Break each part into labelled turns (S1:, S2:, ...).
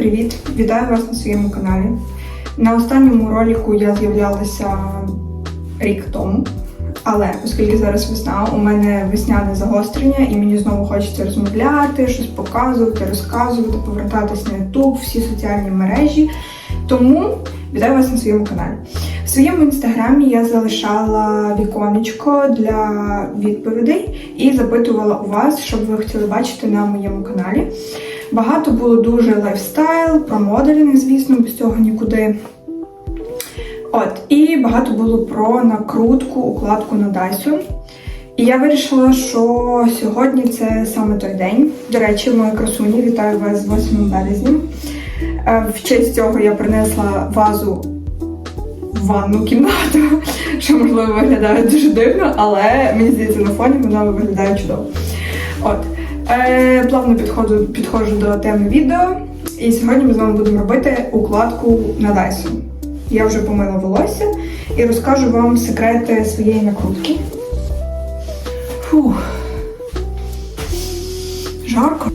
S1: Привіт! Вітаю вас на своєму каналі. На останньому ролику я з'являлася рік тому. Але оскільки зараз весна, у мене весняне загострення, і мені знову хочеться розмовляти, щось показувати, розказувати, повертатись на YouTube, всі соціальні мережі. Тому вітаю вас на своєму каналі. В своєму інстаграмі я залишала віконечко для відповідей і запитувала у вас, що б ви хотіли бачити на моєму каналі. Багато було дуже лайфстайл, про моделінг, звісно, без цього нікуди. От, і багато було про накрутку, укладку на Dyson. І я вирішила, що сьогодні це саме той день. До речі, мої красуні, вітаю вас з 8 березня. Е, В честь цього я принесла вазу в ванну кімнату, що можливо виглядає дуже дивно, але мені здається, на фоні вона виглядає чудово. От. Е, плавно підходжу, підходжу до теми відео. І сьогодні ми з вами будемо робити укладку на Dyson. Я вже помила волосся і розкажу вам секрети своєї накрутки. Фух. Жарко.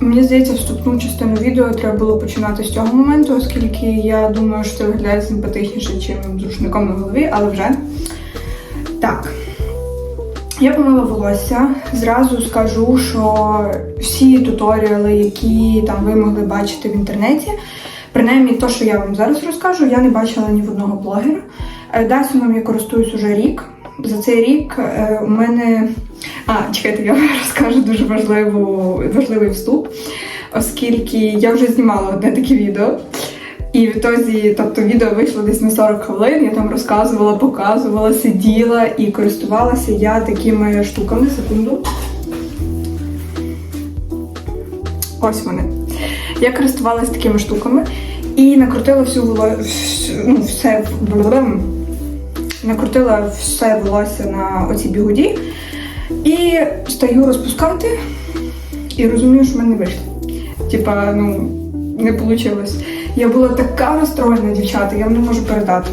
S1: Мені здається, вступну частину відео треба було починати з цього моменту, оскільки я думаю, що це виглядає симпатичніше, чим з рушником на голові, але вже так. Я помила волосся. Зразу скажу, що всі туторіали, які там ви могли бачити в інтернеті, принаймні то, що я вам зараз розкажу, я не бачила ні в одного блогера. Е, Дайсоном я користуюсь уже рік. За цей рік е, у мене. А, чекайте, я вам розкажу дуже важливу, важливий вступ, оскільки я вже знімала одне таке відео. І відтоді, тобто відео вийшло десь на 40 хвилин, я там розказувала, показувала, сиділа і користувалася я такими штуками. Секунду. Ось вони. Я користувалася такими штуками і накрутила всю воло... ну, все накрутила все волосся на оці бігуді і стаю розпускати і розумію, що в мене не вийшло. Типа, ну, не вийшло. Я була така розстроєна, дівчата, я вам не можу передати.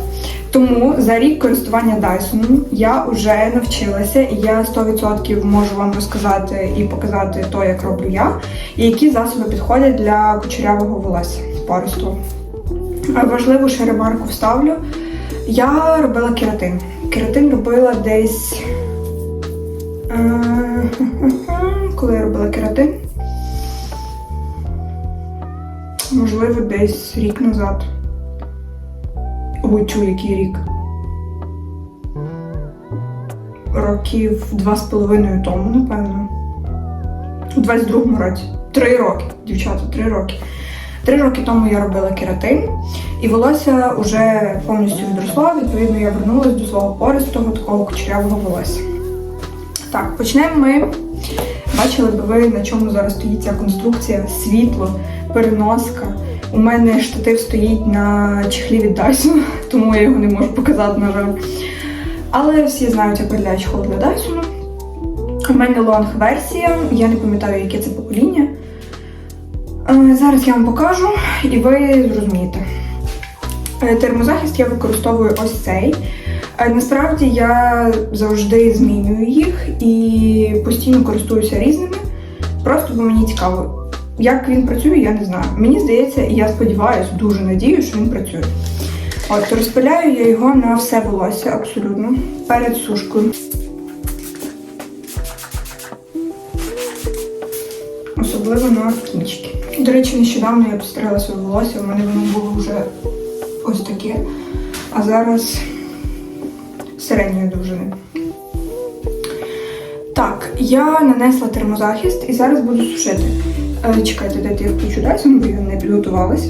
S1: Тому за рік користування Dyson я вже навчилася, і я 100% можу вам розказати і показати то, як роблю я, і які засоби підходять для кучерявого волосся поросту. Важливу ще ремарку вставлю. Я робила кератин. Кератин робила десь. е, Коли я робила кератин? Можливо, десь рік назад. Ой, чу, який рік. Років два з половиною тому, напевно. У 22-му році. Три роки, дівчата, три роки. Три роки тому я робила кератин, і волосся вже повністю відросло. Відповідно, я вернулася до свого пористого такого кучерявого волосся. Так, почнемо ми. Бачили б ви, на чому зараз стоїть ця конструкція, світло, переноска. У мене штатив стоїть на чехлі від Dyson, тому я його не можу показати, на жаль. Але всі знають, як виглядає чехол для Dyson. У мене лонг-версія, я не пам'ятаю, яке це покоління. Е, Зараз я вам покажу і ви зрозумієте. Е, Термозахист я використовую ось цей. Е, Насправді я завжди змінюю їх і постійно користуюся різними. Просто бо мені цікаво. Як він працює, я не знаю. Мені здається, і я сподіваюся, дуже надію, що він працює. От, розпиляю я його на все волосся абсолютно перед сушкою. Особливо на кінчики. До речі, нещодавно я постригла своє волосся, у мене воно було вже ось таке. А зараз середньої довжини. Так, я нанесла термозахист і зараз буду сушити. Е, чекайте, дайте я включу Dyson, бо я не підготувалась.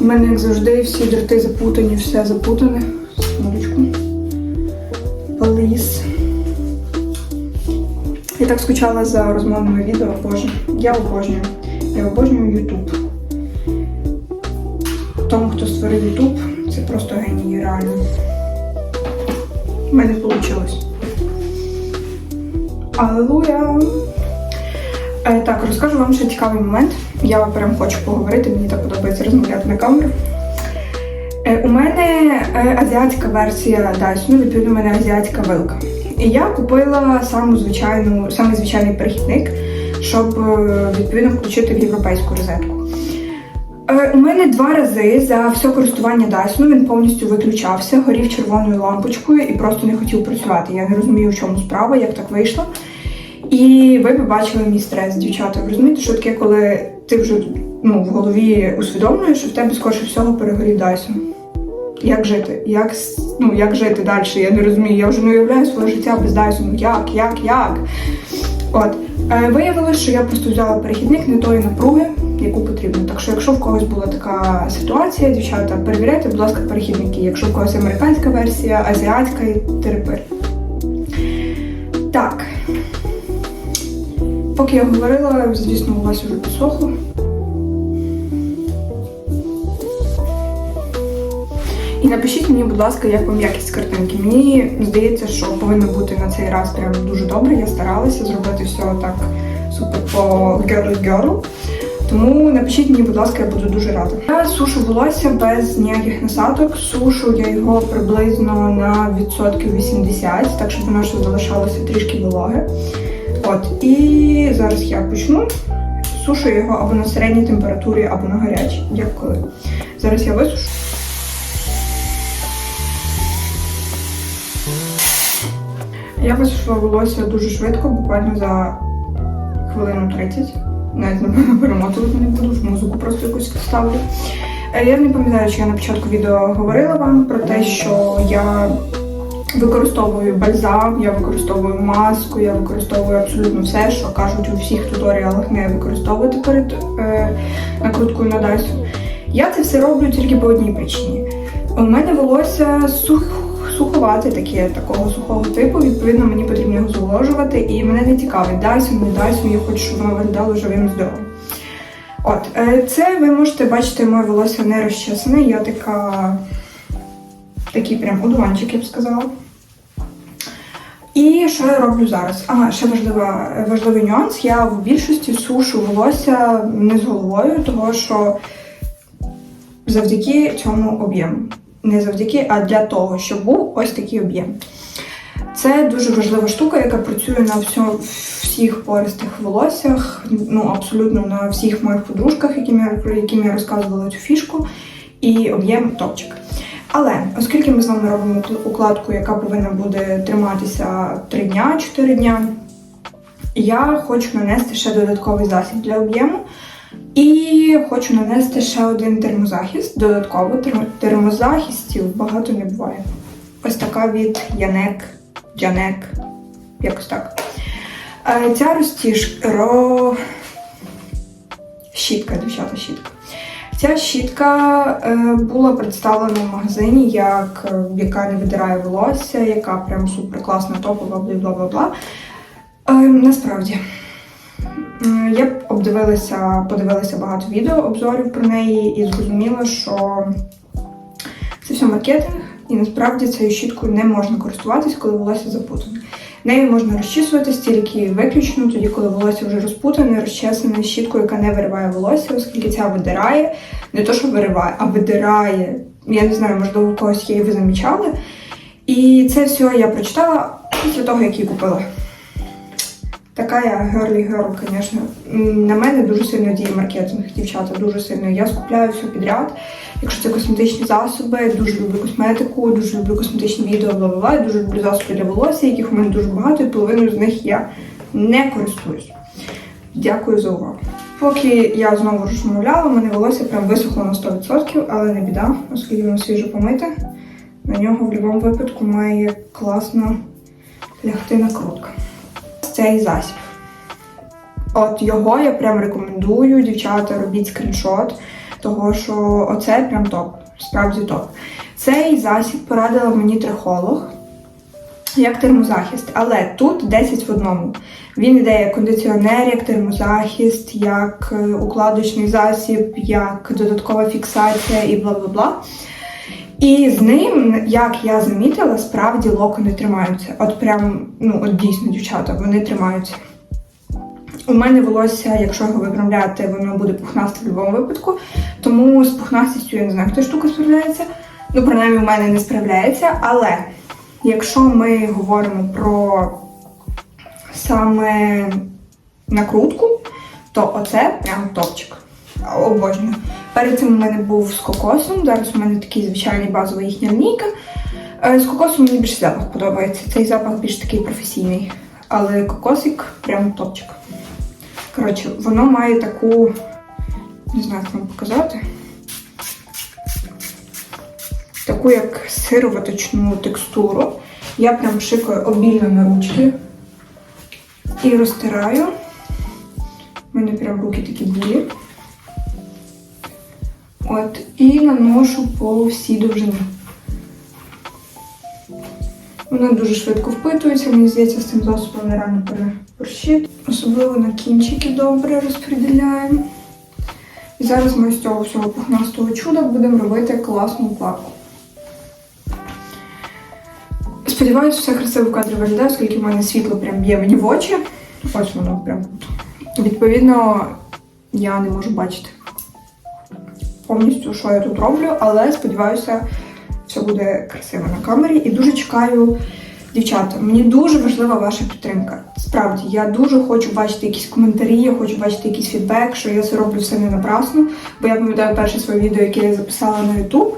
S1: У мене, як завжди, всі дроти запутані, все запутане. Секундочку. Поліс. Я так скучала за розмовними відео, боже. Я обожнюю. Я обожнюю YouTube. Тому, хто створив YouTube, це просто геній, реально. У мене вийшло. Аллилуйя! Е, так, розкажу вам ще цікавий момент. Я прям хочу поговорити, мені так подобається розмовляти на камеру. Е, у мене е, азіатська версія Dyson, відповідно, у мене азіатська вилка. І я купила саму звичайну, самий звичайний перехідник, щоб відповідно включити в європейську розетку. Е, У мене два рази за все користування Dyson він повністю виключався, горів червоною лампочкою і просто не хотів працювати. Я не розумію, в чому справа, як так вийшло. І ви побачили мій стрес, дівчата. Ви розумієте, що таке, коли ти вже ну, в голові усвідомлюєш, що в тебе скорше всього перегорів Dyson. Як жити? Як, ну, як жити далі? Я не розумію. Я вже не уявляю своє життя без Dyson. Як, як, як? От. Е, Виявилося, що я просто взяла перехідник не тої напруги, яку потрібно. Так що, якщо в когось була така ситуація, дівчата, перевіряйте, будь ласка, перехідники. Якщо в когось американська версія, азіатська і терапир. Так. Поки я говорила, звісно, у вас вже підсохло. І напишіть мені, будь ласка, як вам якість картинки. Мені здається, що повинно бути на цей раз прям дуже добре. Я старалася зробити все так супер по girl girl. Тому напишіть мені, будь ласка, я буду дуже рада. Я сушу волосся без ніяких насадок. Сушу я його приблизно на відсотків 80, так щоб воно ще залишалося трішки вологе. От, і зараз я почну. Сушу його або на середній температурі, або на гарячій, як коли. Зараз я висушу. Я висушила волосся дуже швидко, буквально за хвилину 30. Навіть напевно перемотувати не буду, музику просто якусь вставлю. Е, Я не пам'ятаю, чи я на початку відео говорила вам про те, що я використовую бальзам, я використовую маску, я використовую абсолютно все, що кажуть у всіх туторіалах не використовувати перед е, накруткою на Dyson. Я це все роблю тільки по одній причині. У мене волосся сух, суховате, таке такого сухого типу. Відповідно, мені потрібно його зволожувати, і мене не цікавить Dyson, не Dyson, я хочу, щоб воно виглядало живим здоровим. От, е, це ви можете бачити, моє волосся не розчесане. Я така такий прям одуванчик, я б сказала. І що я роблю зараз? Ага, ще важлива, важливий нюанс. Я в більшості сушу волосся не з головою, того що завдяки цьому об'єму. Не завдяки, а для того, щоб був ось такий об'єм. Це дуже важлива штука, яка працює на всьо, всіх пористих волоссях, ну абсолютно на всіх моїх подружках, яким я, про яким я розказувала цю фішку, і об'єм топчик. Але оскільки ми з вами робимо укл- укладку, яка повинна буде триматися 3 дня, 4 дня, я хочу нанести ще додатковий засіб для об'єму. І хочу нанести ще один термозахист. Додатково термозахистів багато не буває. Ось така від Янек, Янек, якось так. Е, Ця розтіж ро... щітка, дівчата, щітка. Ця щітка е, була представлена в магазині як е, яка не видирає волосся, яка прям супер класна, топова, бла бла бла. Е, насправді. М, Я обдивилася, подивилася багато відео, обзорів про неї і зрозуміла, що це все маркетинг, і насправді цією щіткою не можна користуватись, коли волосся запутане. Нею можна розчісуватись тільки виключно тоді, коли волосся вже розпутане, розчесане щіткою, яка не вириває волосся, оскільки ця видирає, не то, що вириває, а видирає. Я не знаю, можливо, у когось є, ви замічали. І це все я прочитала після того, як її купила. Така я girly girl, звісно. На мене дуже сильно діє маркетинг, дівчата, дуже сильно. Я скупляю все підряд. Якщо це косметичні засоби, дуже люблю косметику, дуже люблю косметичні відео, бла бла бла, дуже люблю засоби для волосся, яких у мене дуже багато, і половину з них я не користуюсь. Дякую за увагу. Поки я знову розмовляла, у мене волосся прям висохло на 100%, але не біда, оскільки воно свіжо помите. На нього в будь-якому випадку має класно лягти накрутка цей засіб. От його я прям рекомендую, дівчата, робіть скріншот, того що оце прям топ, справді топ. Цей засіб порадила мені трихолог як термозахист, але тут 10 в одному. Він йде як кондиціонер, як термозахист, як е, укладочний засіб, як додаткова фіксація і бла бла бла. І з ним, як я замітила, справді локони тримаються. От прям, ну от дійсно, дівчата, вони тримаються. У мене волосся, якщо його виправляти, воно буде пухнасте в будь-якому випадку. Тому з пухнастістю я не знаю, хто штука справляється. Ну, принаймні, у мене не справляється, але якщо ми говоримо про саме накрутку, то оце прям топчик. Обожнюю. Перед цим у мене був з кокосом. Зараз у мене такий звичайний базовий їхня лінійка. Е, З кокосом мені більше запах подобається. Цей запах більш такий професійний. Але кокосик прям топчик. Коротше, воно має таку, не знаю, як вам показати. Таку як сироваточну текстуру. Я прям шикаю обільно на ручки і розтираю. У мене прям руки такі білі. От, і наношу по всій довжині. Вона дуже швидко впитується, мені здається, з цим засобом нереально переборщити. Особливо на кінчики добре розподіляємо. І зараз ми з цього всього пухнастого чуда будемо робити класну укладку. Сподіваюся, все красиво в кадрі виглядає, оскільки в мене світло прям б'є мені в очі. Ось воно прям. Відповідно, я не можу бачити повністю, що я тут роблю, але сподіваюся, все буде красиво на камері. І дуже чекаю, дівчата, мені дуже важлива ваша підтримка. Справді, я дуже хочу бачити якісь коментарі, я хочу бачити якийсь фідбек, що я це роблю все не напрасно. Бо я пам'ятаю перше своє відео, яке я записала на YouTube.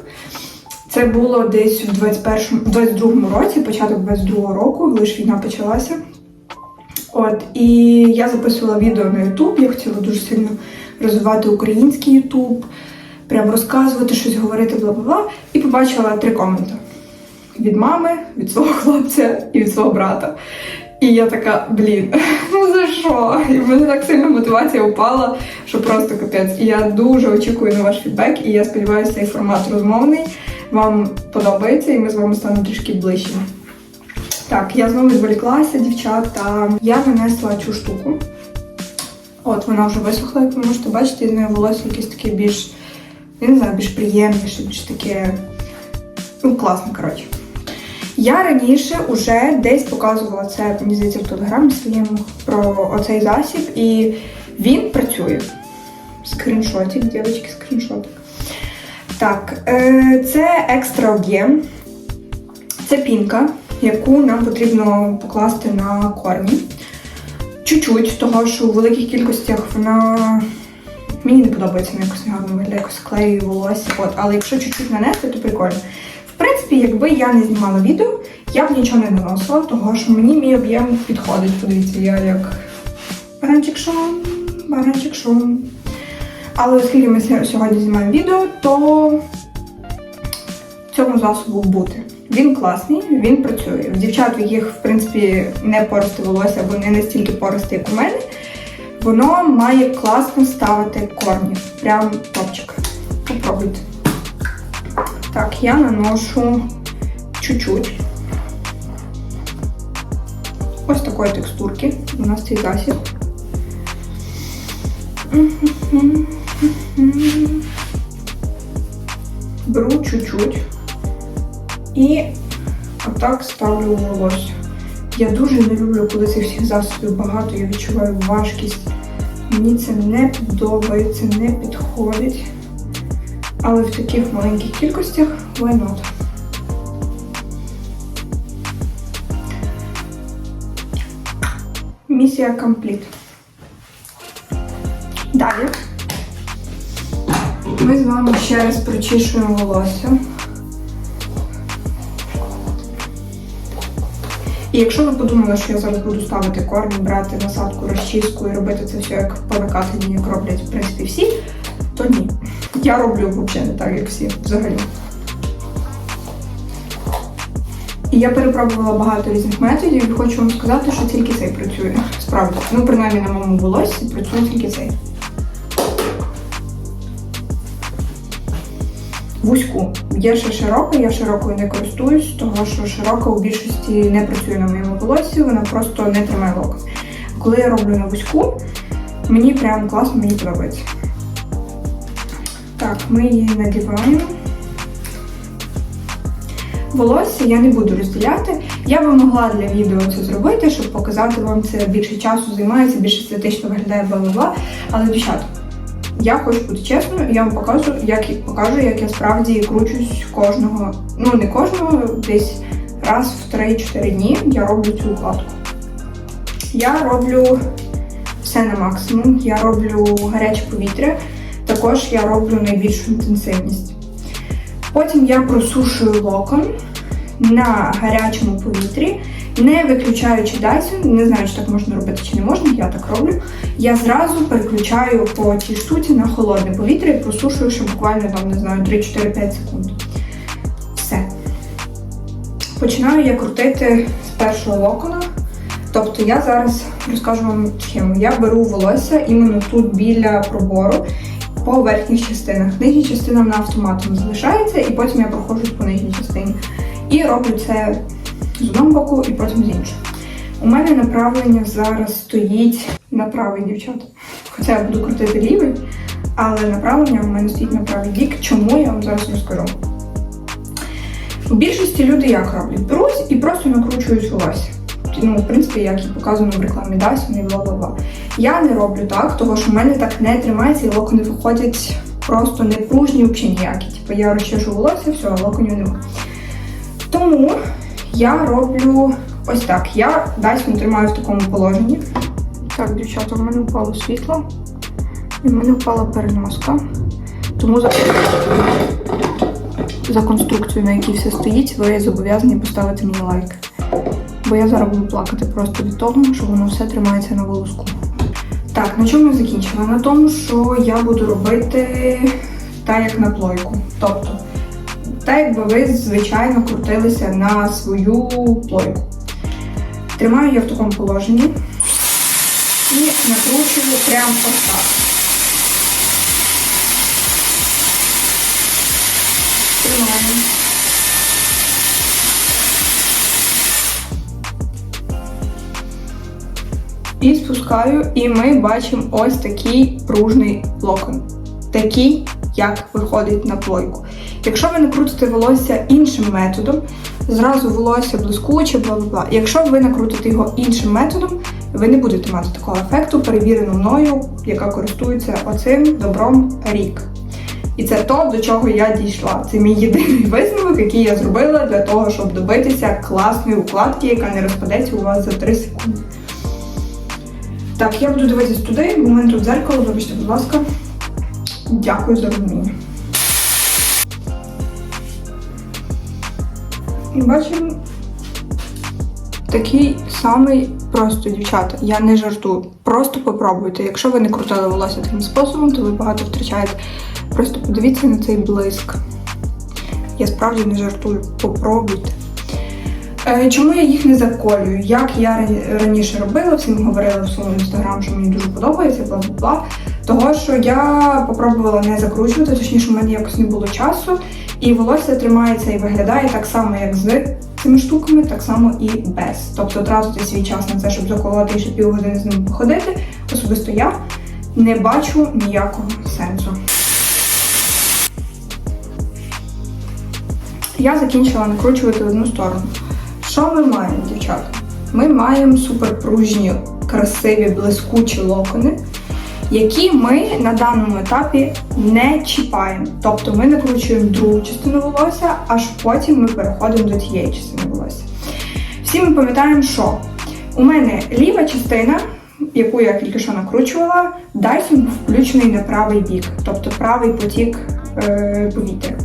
S1: Це було десь в 21 22-му році, початок 22-го року, лише війна почалася. От, і я записувала відео на YouTube, я хотіла дуже сильно розвивати український YouTube, прям розказувати щось, говорити, бла бла бла. І побачила три коменти: від мами, від свого хлопця і від свого брата. І я така, блін, ну за що? І в мене так сильно мотивація упала, що просто капець. І я дуже очікую на ваш фідбек, і я сподіваюся, цей формат розмовний вам подобається, і ми з вами станемо трішки ближчими. Так, я знову відволіклася, дівчата. Я нанесла цю штуку. От вона вже висохла, як ви можете бачити, з нею волосся якесь таке більш, я не знаю, більш приємніше, більш таке. Ну, класно, коротше. Я раніше вже десь показувала це, мені здається, в телеграмі своєму про оцей засіб, і він працює. Скріншотик, дівчатки, скріншотик. Так, е, це екстра об'єм. Це пінка, яку нам потрібно покласти на корні. Чуть-чуть, того що у великих кількостях вона мені не подобається, вона якось негарно виглядає, якось клею волосся. От, але якщо чуть-чуть нанести, то прикольно. В принципі, якби я не знімала відео, я б нічого не наносила, того що мені мій об'єм підходить. Подивіться, я як баранчик шон, баранчик шон. Але оскільки ми сьогодні знімаємо відео, то цьому засобу бути. Він класний, він працює. В дівчат, в яких, в принципі, не поросте волосся або не настільки поросте, як у мене, воно має класно ставити корні. Прям топчик. Попробуйте. Так, я наношу чуть-чуть. Ось такої текстурки. У нас цей засіб. Беру чуть-чуть і отак ставлю волосся. Я дуже не люблю, коли цих всіх засобів багато, я відчуваю важкість. Мені це не подобається, не підходить. Але в таких маленьких кількостях why not? Місія компліт. Далі ми з вами ще раз прочішуємо волосся. І якщо ви подумали, що я зараз буду ставити корні, брати насадку, розчіску і робити це все як по накатанні, як роблять в принципі всі, то ні. Я роблю взагалі не так, як всі взагалі. І я перепробувала багато різних методів і хочу вам сказати, що тільки цей працює. Справді. Ну, принаймні на моєму волоссі працює тільки цей. Вузьку. Є ще широка, я широкою не користуюсь, тому що широка у більшості не працює на моєму волоссі, вона просто не тримає локон. Коли я роблю на вузьку, мені прям класно, мені подобається. Так, ми її надіваємо. Волосся я не буду розділяти. Я би могла для відео це зробити, щоб показати вам це більше часу займається, більш естетично виглядає бла-бла-бла. Але, дівчата, я хочу бути чесною, я вам покажу, як покажу, як я справді кручусь кожного, ну не кожного, десь раз в 3-4 дні я роблю цю укладку. Я роблю все на максимум. Я роблю гаряче повітря, також я роблю найбільшу інтенсивність. Потім я просушую локон на гарячому повітрі, не виключаючи Dyson, не знаю, чи так можна робити чи не можна, я так роблю. Я зразу переключаю по цій штуці на холодне повітря і просушую ще буквально там, не знаю, 3-4-5 секунд. Все. Починаю я крутити з першого локона. Тобто я зараз розкажу вам схему. Я беру волосся іменно тут біля пробору по верхніх частинах. Нижня частина вона автоматом залишається, і потім я проходжу по нижній частині. І роблю це з одного боку і потім з іншого. У мене направлення зараз стоїть на правий дівчат. Хоча я буду крутити лівий, але направлення у мене стоїть на правий бік. Чому я вам зараз розкажу? У більшості люди як роблять? Беруть і просто накручують волосся. Ну, в принципі, як і показано в рекламі Dyson бла-бла-бла. Я не роблю так, тому що в мене так не тримається і локони виходять просто не пружні, взагалі ніякі. Типу я розчешу волосся, все, локонів нема. Тому я роблю ось так. Я Dyson тримаю в такому положенні. Так, дівчата, в мене впало світло. І в мене впала переноска. Тому за, за конструкцію, на якій все стоїть, ви зобов'язані поставити мені лайк. Бо я зараз буду плакати просто від того, що воно все тримається на волоску. Так, на чому я закінчила? На тому, що я буду робити так, як на плойку. Тобто, так, якби ви звичайно крутилися на свою плойку. Тримаю я в такому положенні і накручую прямо ось так. Тримаю. І спускаю, і ми бачимо ось такий пружний локон. Такий, як виходить на плойку. Якщо ви накрутите волосся іншим методом, зразу волосся блискуче, бла бла бла. Якщо ви накрутите його іншим методом, ви не будете мати такого ефекту, перевірено мною, яка користується оцим добром рік. І це то, до чого я дійшла. Це мій єдиний висновок, який я зробила для того, щоб добитися класної укладки, яка не розпадеться у вас за 3 секунди. Так, я буду дивитись туди, в мене тут дзеркало, вибачте, будь ласка. Дякую за розуміння. І бачимо такий самий просто, дівчата. Я не жартую. Просто попробуйте. Якщо ви не крутили волосся таким способом, то ви багато втрачаєте. Просто подивіться на цей блиск. Я справді не жартую. Попробуйте. Е, Чому я їх не заколюю? Як я раніше робила, всім говорила в своєму інстаграм, що мені дуже подобається, бла бла бла. Того, що я попробувала не закручувати, точніше, у мене якось не було часу, і волосся тримається і виглядає так само, як з цими штуками, так само і без. Тобто тратити свій час на це, щоб заколоти і ще півгодини з ним походити. Особисто я не бачу ніякого сенсу. Я закінчила накручувати одну сторону. Що ми маємо, дівчата? Ми маємо суперпружні, красиві, блискучі локони, які ми на даному етапі не чіпаємо. Тобто ми накручуємо другу частину волосся, аж потім ми переходимо до тієї частини волосся. Всі ми пам'ятаємо, що у мене ліва частина, яку я тільки що накручувала, був включений на правий бік, тобто правий потік е, повітря.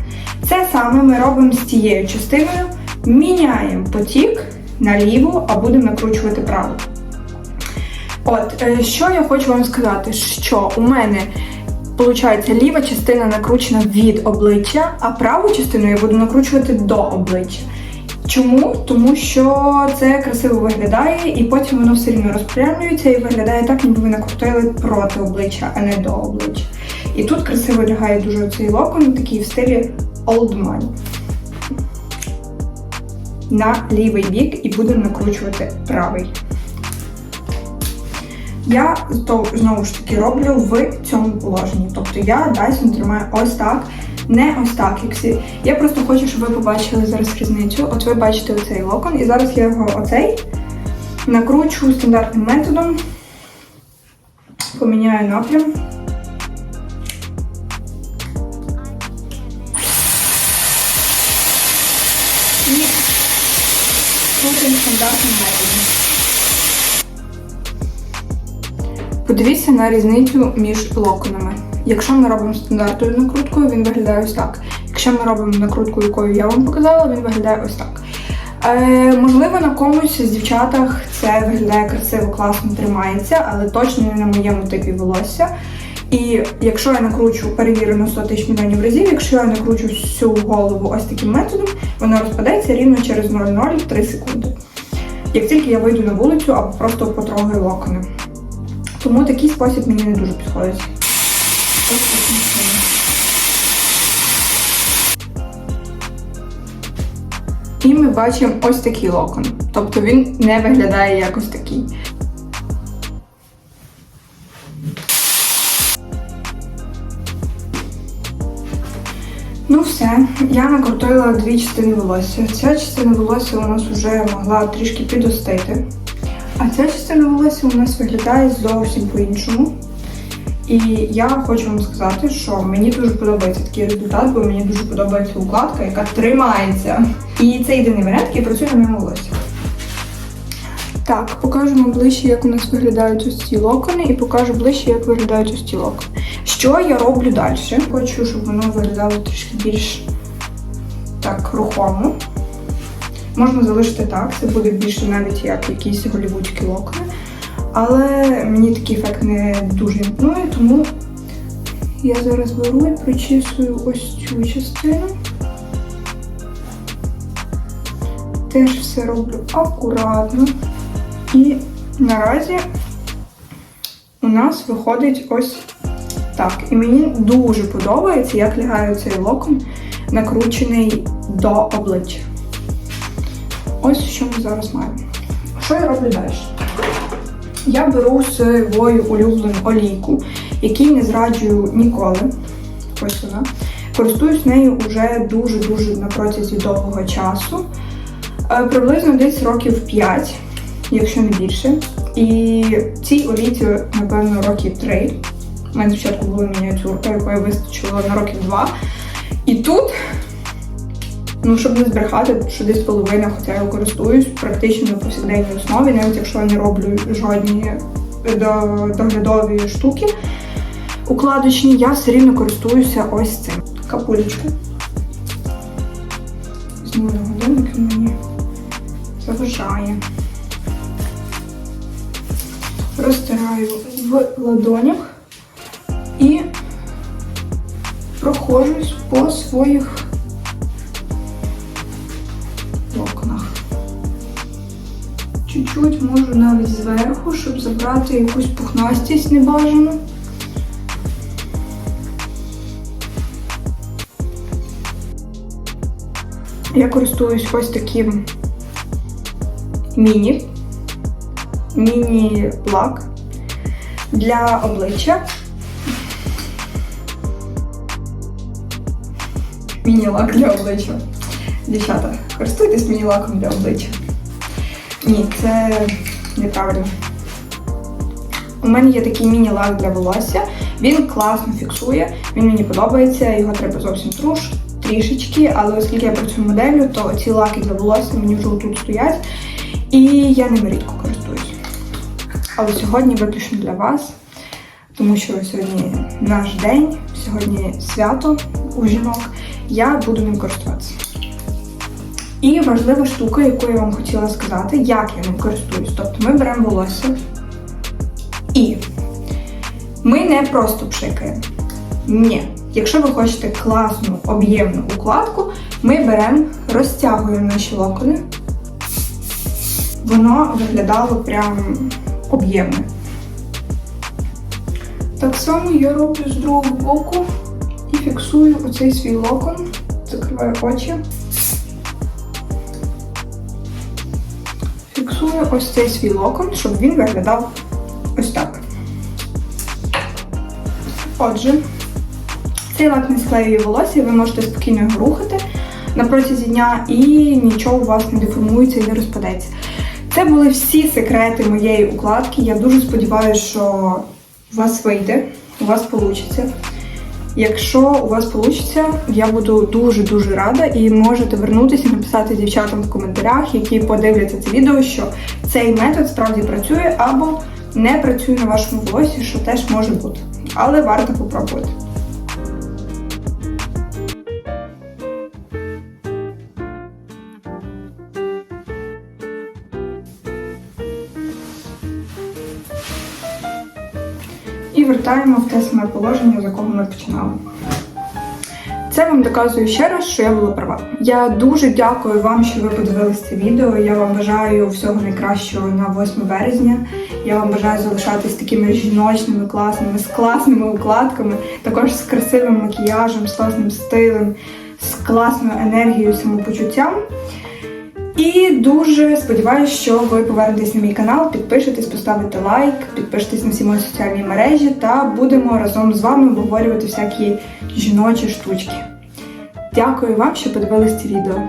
S1: Це саме ми робимо з цією частиною, міняємо потік на ліву, а будемо накручувати праву. От, е, що я хочу вам сказати, що у мене Получається, ліва частина накручена від обличчя, а праву частину я буду накручувати до обличчя. Чому? Тому що це красиво виглядає, і потім воно все рівно розпрямлюється і виглядає так, ніби ви накрутили проти обличчя, а не до обличчя. І тут красиво лягає дуже цей локон, такий в стилі old money. На лівий бік і будемо накручувати правий. Я то, знову ж таки роблю в цьому положенні. Тобто я Dyson тримаю ось так, не ось так, як. Я просто хочу, щоб ви побачили зараз різницю. От ви бачите оцей локон, і зараз я його оцей накручу стандартним методом, поміняю напрям. І крутимо стандартним методом. Подивіться на різницю між локонами. Якщо ми робимо стандартною накруткою, він виглядає ось так. Якщо ми робимо накрутку, якою я вам показала, він виглядає ось так. Е, можливо, на комусь з дівчатах це виглядає красиво, класно тримається, але точно не на моєму типі волосся. І якщо я накручу перевірено 100 тисяч мільйонів разів, якщо я накручу всю голову ось таким методом, вона розпадається рівно через 0,03 секунди. Як тільки я вийду на вулицю або просто потрогаю локони. Тому такий спосіб мені не дуже підходить. І ми бачимо ось такий локон. Тобто він не виглядає якось такий. Ну все, я накрутила дві частини волосся. Ця частина волосся у нас вже могла трішки підостити. А ця частина волосся у нас виглядає зовсім по-іншому. І я хочу вам сказати, що мені дуже подобається такий результат, бо мені дуже подобається укладка, яка тримається. І це єдиний варіант, який працює на моєму волосі. Так, покажемо ближче, як у нас виглядають ось ці локони, і покажу ближче, як виглядають ось ці локони. Що я роблю далі? Хочу, щоб воно виглядало трішки більш так рухомо. Можна залишити так, це буде більше навіть як якісь голівудські локони. Але мені такий ефект не дуже імпонує, тому я зараз беру і причісую ось цю частину. Теж все роблю акуратно. І наразі у нас виходить ось так. І мені дуже подобається, як лягає цей локон, накручений до обличчя. Ось що ми зараз маємо. Що я роблю далі? Я беру свою улюблену олійку, якій не зраджую ніколи. Ось вона. Користуюсь нею вже дуже-дуже на протязі довгого часу. Е, Приблизно десь років 5, якщо не більше. І цій олійці, напевно, років 3. У мене спочатку була мініатюрка, якої вистачило на років 2. І тут, ну, щоб не збрехати, що десь половина, хоча я користуюсь практично на повсякденній основі, навіть якщо я не роблю жодні доглядові штуки укладочні, я все рівно користуюся ось цим. Капулечка. Знову годинник мені заважає. Розтираю в ладонях і проходжусь по своїх Чуть-чуть можу навіть зверху, щоб забрати якусь пухнастість небажану. Я користуюсь ось таким міні, міні-лак для обличчя. Міні-лак для обличчя. Дівчата, користуйтесь міні-лаком для обличчя. Ні, це неправильно. У мене є такий міні-лак для волосся. Він класно фіксує, він мені подобається, його треба зовсім труш, трішечки, але оскільки я працюю моделлю, то ці лаки для волосся мені вже тут стоять, і я ними рідко користуюсь. Але сьогодні виключно для вас, тому що сьогодні наш день, сьогодні свято у жінок, я буду ним користуватися. І важлива штука, яку я вам хотіла сказати, як я ним користуюсь. Тобто ми беремо волосся і ми не просто пшикаємо. Ні. Якщо ви хочете класну об'ємну укладку, ми беремо, розтягуємо наші локони. Воно виглядало прям об'ємне. Так само я роблю з другого боку і фіксую оцей свій локон, закриваю очі. Фіксую ось цей свій локон, щоб він виглядав ось так. Отже, цей лак не склеює волосся, ви можете спокійно його рухати на протязі дня і нічого у вас не деформується і не розпадеться. Це були всі секрети моєї укладки. Я дуже сподіваюся, що у вас вийде, у вас вийде. Якщо у вас вийде, я буду дуже-дуже рада і можете вернутися написати дівчатам в коментарях, які подивляться це відео, що цей метод справді працює або не працює на вашому волосі, що теж може бути. Але варто попробувати. Вертаємо в те саме положення, з якого ми починали. Це вам доказує ще раз, що я була права. Я дуже дякую вам, що ви подивилися це відео. Я вам бажаю всього найкращого на 8 березня. Я вам бажаю залишатись такими жіночними, класними, з класними укладками, також з красивим макіяжем, з класним стилем, з класною енергією, самопочуттям. І дуже сподіваюся, що ви повернетесь на мій канал, підпишетесь, поставите лайк, підпишетесь на всі мої соціальні мережі та будемо разом з вами обговорювати всякі жіночі штучки. Дякую вам, що подивились це відео.